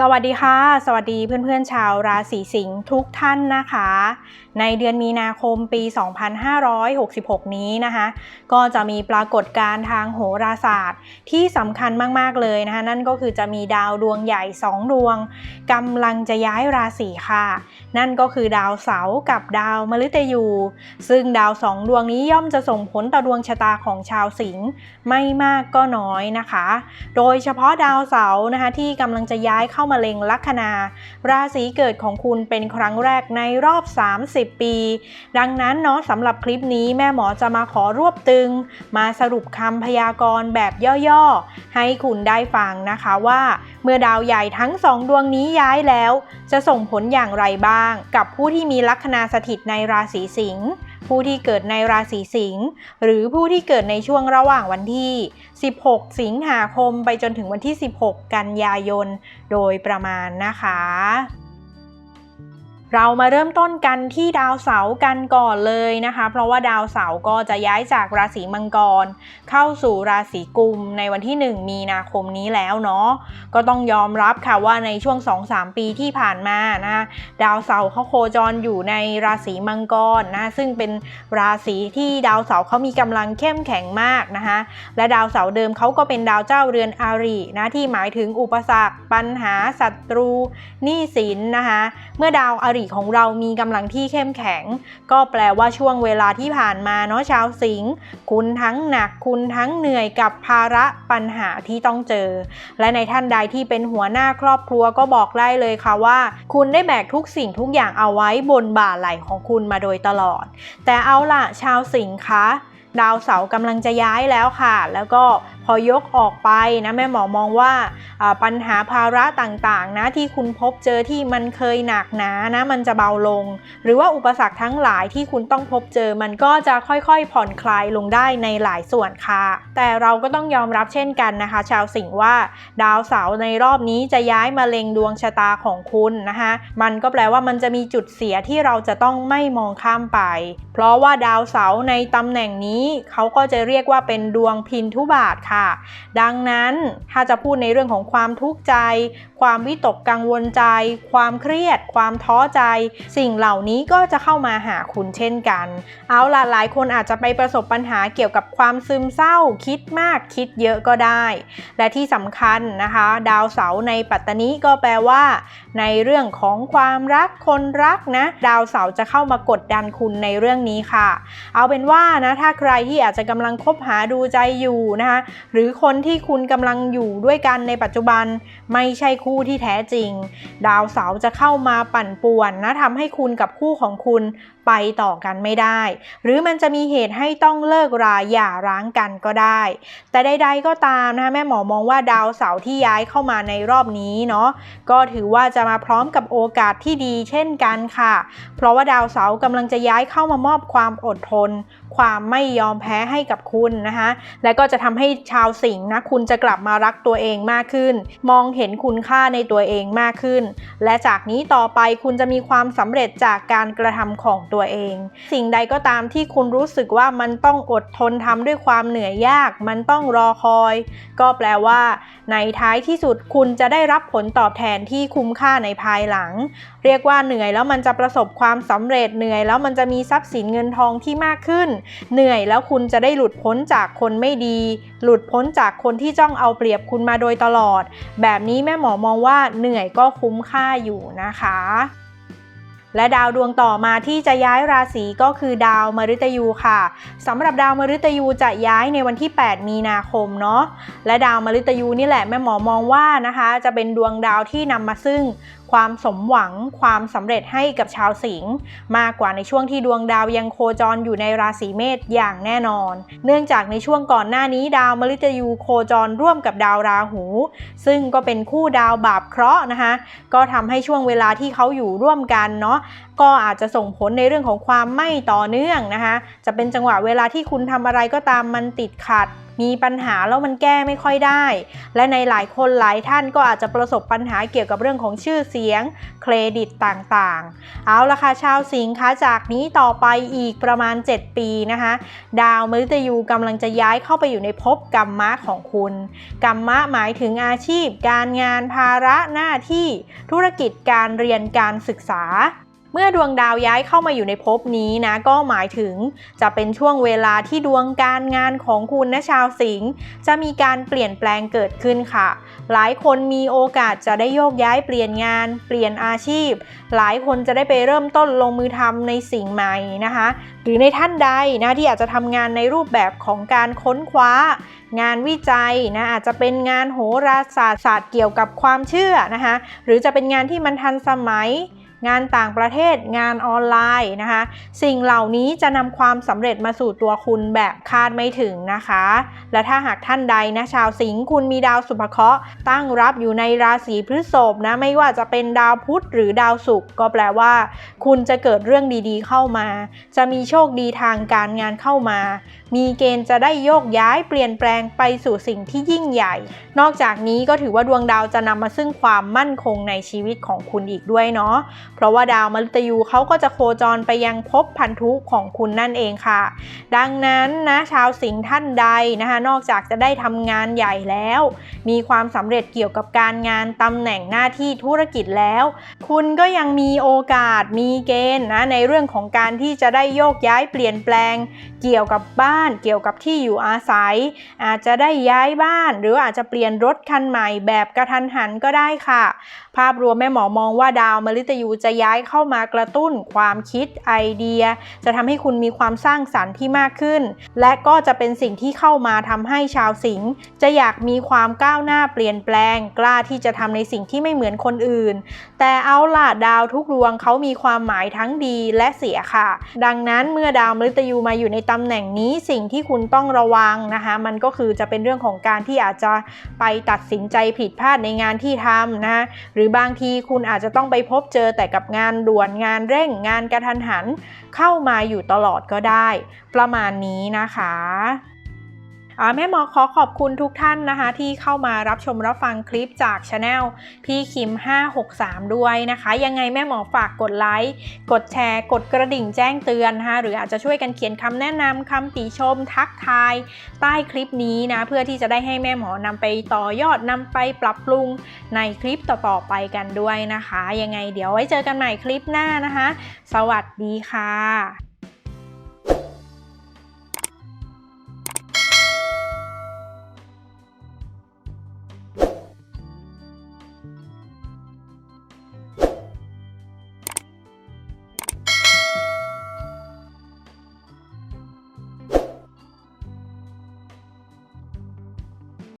สวัสดีค่ะ สวัสดีเพื่อนๆชาวราศีสิงห์ทุกท่านนะคะ ในเดือนมีนาคมปี 2566 นี้นะคะ ก็จะมีปรากฏการณ์ทางโหราศาสตร์ที่สำคัญมาก ๆ เลยนะคะ นั่นก็คือจะมีดาวดวงใหญ่ 2 ดวงกำลังจะย้ายราศีค่ะ นั่นก็คือดาวเสาร์กับดาวมฤตยู ซึ่งดาวสองดวงนี้ย่อมจะส่งผลต่อดวงชะตาของชาวสิงห์ไม่มากก็น้อยนะคะ โดยเฉพาะดาวเสาร์นะคะที่กำลังจะย้ายเข้ามาเล็งลัคนา ราศีเกิดของคุณเป็นครั้งแรกในรอบ 30ปี ดังนั้นเนาะสำหรับคลิปนี้แม่หมอจะมาขอรวบตึง มาสรุปคำพยากรณ์แบบย่อๆ ให้คุณได้ฟังนะคะว่า เมื่อดาวใหญ่ทั้งสองดวงนี้ย้ายแล้ว จะส่งผลอย่างไรบ้าง กับผู้ที่มีลัคนาสถิตในราศีสิงห์ผู้ที่เกิดในราศีสิงห์หรือผู้ที่เกิดในช่วงระหว่างวันที่ 16 สิงหาคมไปจนถึงวันที่ 16 กันยายน โดยประมาณนะคะ เรามาเริ่มต้นกันที่ดาวเสาร์กันก่อนเลยนะคะ เพราะว่าดาวเสาร์ก็จะย้ายจากราศีมังกร เข้าสู่ราศีกุมในวันที่ 1 มีนาคมนี้แล้วเนาะก็ต้องยอมรับค่ะว่าในช่วง 2-3 ปีที่ผ่านมานะดาวเสาร์เขาโคจรอยู่ในราศีมังกรนะซึ่งเป็นราศีที่ดาวเสาร์เขามีกำลังเข้มแข็งมากนะคะและดาวเสาร์เดิมเขาก็เป็นดาวเจ้าเรือนอารินะที่หมายถึงอุปสรรค ปัญหาศัตรูหนี้สินนะคะเมื่อดาวอาริของเรามีกำลังที่เข้มแข็ง ก็แปลว่าช่วงเวลาที่ผ่านมาเนาะชาวสิงห์คุณทั้งหนักคุณทั้งเหนื่อยกับภาระปัญหาที่ต้องเจอ และในท่านใดที่เป็นหัวหน้าครอบครัวก็บอกได้เลยค่ะว่า คุณได้แบกทุกสิ่งทุกอย่างเอาไว้บนบ่าไหล่ของคุณมาโดยตลอด แต่เอาล่ะชาวสิงห์คะดาวเสาร์กำลังจะย้ายแล้วค่ะ แล้วก็ พอยกออกไปนะแม่หมอมองว่าปัญหาภาระต่างๆนะที่คุณพบเจอที่มันเคยหนักหนานะมันจะเบาลง หรือว่าอุปสรรคทั้งหลายที่คุณต้องพบเจอมันก็จะค่อยๆ ผ่อนคลายลงได้ในหลายส่วนค่ะ แต่เราก็ต้องยอมรับเช่นกันนะคะ ชาวสิงห์ว่าดาวเสาร์ในรอบนี้จะย้ายมาเล็งดวงชะตาของคุณนะคะมันก็แปลว่ามันจะมีจุดเสียที่เราจะต้องไม่มองข้ามไป เพราะว่าดาวเสาร์ในตำแหน่งนี้เขาก็จะเรียกว่าเป็นดวงพินทุบาทค่ะดังนั้นถ้าจะพูดในเรื่องของความทุกข์ใจ ความวิตกกังวลใจ ความเครียด ความท้อใจ สิ่งเหล่านี้ก็จะเข้ามาหาคุณเช่นกัน เอาล่ะหลายคนอาจจะไปประสบปัญหาเกี่ยวกับความซึมเศร้า คิดมากคิดเยอะก็ได้ และที่สำคัญนะคะ ดาวเสาร์ในปัตตานีก็แปลว่า ในเรื่องของความรักคนรักนะดาวเสาร์จะเข้ามากดดันคุณในเรื่องนี้ค่ะ เอาเป็นว่านะถ้าใครที่อาจจะกำลังคบหาดูใจอยู่นะคะหรือคนที่คุณกำลังอยู่ด้วยกันในปัจจุบันไม่ใช่คู่ที่แท้จริง ดาวเสาร์จะเข้ามาปั่นป่วนนะทำให้คุณกับคู่ของคุณ ไปต่อกันไม่ได้ หรือมันจะมีเหตุให้ต้องเลิกราหย่าร้างกันก็ได้ แต่ใดๆก็ตามนะคะแม่หมอมองว่าดาวเสาร์ที่ย้ายเข้ามาในรอบนี้เนาะก็ถือว่าจะมาพร้อมกับโอกาสที่ดีเช่นกันค่ะ เพราะว่าดาวเสาร์กำลังจะย้ายเข้ามามอบความอดทน ความไม่ยอมแพ้ให้กับคุณนะคะ และก็จะทำให้ชาวสิงห์นะคุณจะกลับมารักตัวเองมากขึ้น มองเห็นคุณค่าในตัวเองมากขึ้น และจากนี้ต่อไปคุณจะมีความสำเร็จจากการกระทำของตัวเอง สิ่งใดก็ตามที่คุณรู้สึกว่ามันต้องอดทนทำด้วยความเหนื่อยยาก มันต้องรอคอย ก็แปลว่า ในท้ายที่สุดคุณจะได้รับผลตอบแทนที่คุ้มค่าในภายหลัง เรียกว่าเหนื่อยแล้วมันจะประสบความสำเร็จเหนื่อย แล้วมันจะมีทรัพย์สินเงินทองที่มากขึ้น เหนื่อยแล้วคุณจะได้หลุดพ้นจากคนไม่ดี หลุดพ้นจากคนที่จ้องเอาเปรียบคุณมาโดยตลอด แบบนี้แม่หมอมองว่าเหนื่อยก็คุ้มค่าอยู่นะคะ และดาวดวงต่อมาที่จะย้ายราศีก็คือดาวมฤตยูค่ะสำหรับดาวมฤตยูจะย้ายในวันที่ 8 มีนาคมเนาะและดาวมฤตยูนี่แหละแม่หมอมองว่านะคะ จะเป็นดวงดาวที่นำมาซึ่งความสมหวังความสำเร็จให้กับชาวสิงห์มากกว่าในช่วงที่ดวงดาวยังโคจรอยู่ในราศีเมษอย่างแน่นอน เนื่องจากในช่วงก่อนหน้านี้ดาวมฤตยูโคจรร่วมกับดาวราหู ซึ่งก็เป็นคู่ดาวบาปเคราะห์นะคะก็ทำให้ช่วงเวลาที่เขาอยู่ร่วมกันเนาะก็อาจจะส่งผลในเรื่องของความไม่ต่อเนื่องนะคะจะเป็นจังหวะเวลาที่คุณทำอะไรก็ตามมันติดขัดมีปัญหาแล้วมันแก้ไม่ค่อยได้ และในหลายคนหลายท่านก็อาจจะประสบปัญหาเกี่ยวกับเรื่องของชื่อเสียง เครดิตต่างๆ เอาละค่ะชาวสิงค์คะจากนี้ต่อไปอีกประมาณ 7 ปีนะคะ ดาวมฤตยูกำลังจะย้ายเข้าไปอยู่ในภพกรรมะของคุณ กรรมะหมายถึงอาชีพ การงานภาระหน้าที่ธุรกิจการเรียนการศึกษา เมื่อดวงดาวย้ายเข้ามาอยู่ในภพนี้นะก็หมายถึงจะเป็นช่วงเวลาที่ดวงการงานของคุณนะชาวสิงห์จะมีการเปลี่ยนแปลงเกิดขึ้นค่ะ หลายคนมีโอกาสจะได้โยกย้ายเปลี่ยนงาน เปลี่ยนอาชีพ หลายคนจะได้ไปเริ่มต้นลงมือทำในสิ่งใหม่นะคะ หรือในท่านใดนะที่อาจจะทำงานในรูปแบบของการค้นคว้า งานวิจัยนะอาจจะเป็นงานโหราศาสตร์ศาสตร์เกี่ยวกับความเชื่อนะคะหรือจะเป็นงานที่มันทันสมัย งานต่างประเทศ งานออนไลน์นะคะ สิ่งเหล่านี้จะนำความสำเร็จมาสู่ตัวคุณแบบคาดไม่ถึงนะคะ และถ้าหากท่านใดนะชาวสิงห์คุณมีดาวสุภเคราะห์ตั้งรับอยู่ในราศีพฤษภนะไม่ว่าจะเป็นดาวพุธหรือดาวศุกร์ก็แปลว่า คุณจะเกิดเรื่องดีๆเข้ามา จะมีโชคดีทางการงานเข้ามา มีเกณฑ์จะได้โยกย้ายเปลี่ยนแปลงไปสู่สิ่งที่ยิ่งใหญ่ นอกจากนี้ก็ถือว่าดวงดาวจะนำมาซึ่งความมั่นคงในชีวิตของคุณอีกด้วยเนาะ ราะว่าดาวมฤตยูเขาก็จะโคจรไปยังภพพันธุของคุณนั่นเองค่ะ ดังนั้นนะชาวสิงห์ท่านใดนะคะนอกจากจะได้ทำงานใหญ่แล้ว มีความสำเร็จเกี่ยวกับการงานตำแหน่งหน้าที่ธุรกิจแล้ว คุณก็ยังมีโอกาสมีเกณฑ์นะในเรื่องของการที่จะได้โยกย้ายเปลี่ยนแปลง เกี่ยวกับบ้านเกี่ยวกับที่อยู่อาศัย อาจจะได้ย้ายบ้าน หรืออาจจะเปลี่ยนรถคันใหม่แบบกระทันหันก็ได้ค่ะ ภาพรวมแม่หมอมองว่าดาวมฤตยูจะย้ายเข้ามากระตุ้นความคิดไอเดีย จะทำให้คุณมีความสร้างสรรค์ที่มากขึ้น และก็จะเป็นสิ่งที่เข้ามาทำให้ชาวสิงห์จะอยากมีความก้าวหน้าเปลี่ยนแปลง กล้าที่จะทำในสิ่งที่ไม่เหมือนคนอื่น แต่เอาล่ะดาวทุกดวงเขามีความหมายทั้งดีและเสียค่ะ ดังนั้นเมื่อดาวมฤตยูมาอยู่ในตำแหน่งนี้สิ่งที่คุณต้องระวังนะคะมันก็คือจะเป็นเรื่องของการที่อาจจะไปตัดสินใจผิดพลาดในงานที่ทำนะคะหรือบางทีคุณอาจจะต้องไปพบเจอแต่กับงานด่วนงานเร่งงานกระทันหัน เข้ามาอยู่ตลอดก็ได้ ประมาณนี้นะคะ แม่หมอขอขอบคุณทุกท่านนะคะที่เข้ามารับชมรับฟังคลิปจากช anel พี่คิม 563 ด้วยนะคะ ยังไงแม่หมอฝากกดไลค์ กดแชร์ กดกระดิ่งแจ้งเตือนนะคะหรืออาจจะช่วยกันเขียนคำแนะนำคำติชม ทักทาย ใต้คลิปนี้นะ เพื่อที่จะได้ให้แม่หมอนำไปต่อยอดนำไปปรับปรุงในคลิปต่อๆไปกันด้วยนะคะ ยังไงเดี๋ยวไว้เจอกันใหม่คลิปหน้านะคะ สวัสดีค่ะ